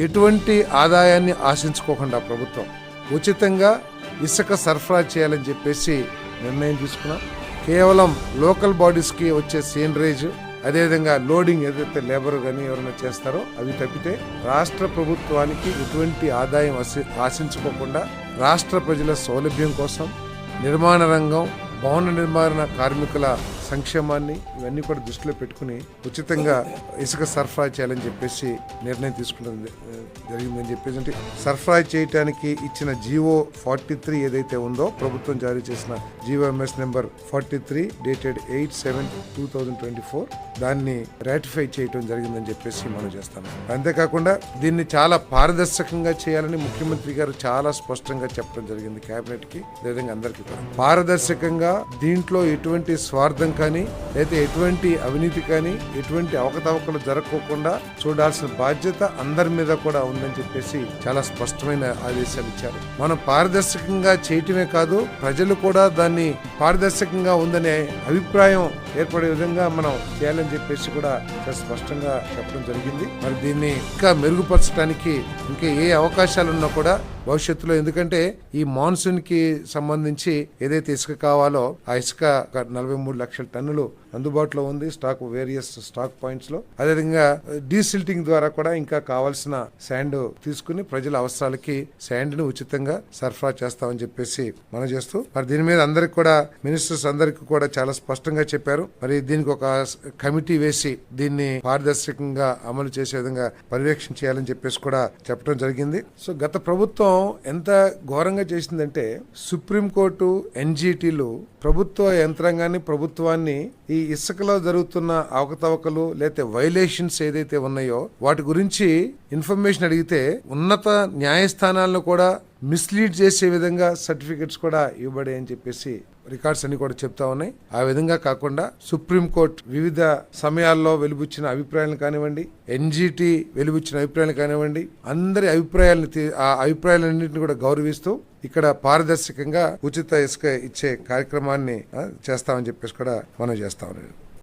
ఎటువంటి ఆదాయాన్ని ఆశించుకోకుండా ప్రభుత్వం ఉచితంగా ఇసుక సరఫరా చేయాలని చెప్పేసి నిర్ణయం తీసుకున్నాం. కేవలం లోకల్ బాడీస్కి వచ్చే సీనరేజ్ అదేవిధంగా లోడింగ్ ఏదైతే లేబర్ కానీ ఎవరైనా చేస్తారో అవి తప్పితే రాష్ట్ర ప్రభుత్వానికి ఎటువంటి ఆదాయం ఆశించుకోకుండా రాష్ట్ర ప్రజల సౌలభ్యం కోసం నిర్మాణ రంగం భవన నిర్మాణ కార్మికుల సంక్షేమాన్ని ఇవన్నీ కూడా దృష్టిలో పెట్టుకుని ఉచితంగా ఇసుక సరఫరా చేయాలని చెప్పేసి నిర్ణయం తీసుకున్నది జరిగిందని చెప్పేసి అంటే సరఫరా చేయటానికి ఇచ్చిన జీవో ఫార్టీ త్రీ ఏదైతే ఉందో ప్రభుత్వం జారీ చేసిన GO MS number forty three dated eight seven two thousand twenty four దాన్ని రాటిఫై చేయటం జరిగిందని చెప్పేసి మనం చేస్తాం. అంతేకాకుండా దీన్ని చాలా పారదర్శకంగా చేయాలని ముఖ్యమంత్రి గారు చాలా స్పష్టంగా చెప్పడం జరిగింది కేబినెట్కి అదేవిధంగా అందరికీ పారదర్శకంగా దీంట్లో ఎటువంటి స్వార్థం కానీ లేదా ఎటువంటి అవినీతి కానీ ఎటువంటి అవకతవకలు జరగకోకుండా చూడాల్సిన బాధ్యత అందరి మీద కూడా ఉందని చెప్పేసి చాలా స్పష్టమైన ఆదేశాలు ఇచ్చారు. మనం పారదర్శకంగా చేయటమే కాదు ప్రజలు కూడా దాన్ని పారదర్శకంగా ఉందనే అభిప్రాయం ఏర్పడే విధంగా మనం చేయాలని చెప్పేసి కూడా స్పష్టంగా చెప్పడం జరిగింది. మరి దీన్ని ఇంకా మెరుగుపరచడానికి ఇంకా ఏ అవకాశాలు ఉన్నా కూడా భవిష్యత్తులో ఎందుకంటే ఈ మాన్సూన్కి సంబంధించి ఏదైతే ఇసుక కావాలో ఆ ఇసుక నలభై మూడు లక్షల టన్నులు అందుబాటులో ఉంది స్టాక్ వేరియస్ స్టాక్ పాయింట్స్లో. అదేవిధంగా uh, డీసిల్టింగ్ ద్వారా కూడా ఇంకా కావాల్సిన శాండ్ తీసుకుని ప్రజల అవసరాలకి శాండ్ని ఉచితంగా సరఫరా చేస్తామని చెప్పేసి మనం చేస్తూ మరి దీని మీద అందరికి కూడా మినిస్టర్స్ అందరికి కూడా చాలా స్పష్టంగా చెప్పారు. మరి దీనికి ఒక కమిటీ వేసి దీన్ని పారదర్శకంగా అమలు చేసే విధంగా పర్యవేక్షణ చేయాలని చెప్పేసి కూడా చెప్పడం జరిగింది. సో గత ప్రభుత్వం ఎంత ఘోరంగా చేసిందంటే సుప్రీంకోర్టు ఎన్జిటీలు ప్రభుత్వ యంత్రాంగాన్ని ప్రభుత్వాన్ని ఈ ఇసుకలో జరుగుతున్న అవకతవకలు లేతే వైలేషన్స్ ఏదైతే ఉన్నాయో వాటి గురించి ఇన్ఫర్మేషన్ అడిగితే ఉన్నత న్యాయస్థానాలను కూడా మిస్లీడ్ చేసే విధంగా సర్టిఫికెట్స్ కూడా ఇవ్వబడే అని చెప్పేసి రికార్డ్స్ అన్ని కూడా చెప్తా ఉన్నాయి. ఆ విధంగా కాకుండా సుప్రీంకోర్టు వివిధ సమయాల్లో వెలుబుచ్చిన అభిప్రాయాలు కానివ్వండి ఎన్జిటి వెలుబుచ్చిన అభిప్రాయాలు కానివ్వండి అందరి అభిప్రాయాలను తీ- ఆ అభిప్రాయాలన్నింటిని కూడా గౌరవిస్తూ ఇక్కడ పారదర్శకంగా ఉచిత ఇసుక ఇచ్చే కార్యక్రమాన్ని చేస్తామని చెప్పేసి కూడా మనం చేస్తా ఉన్నాం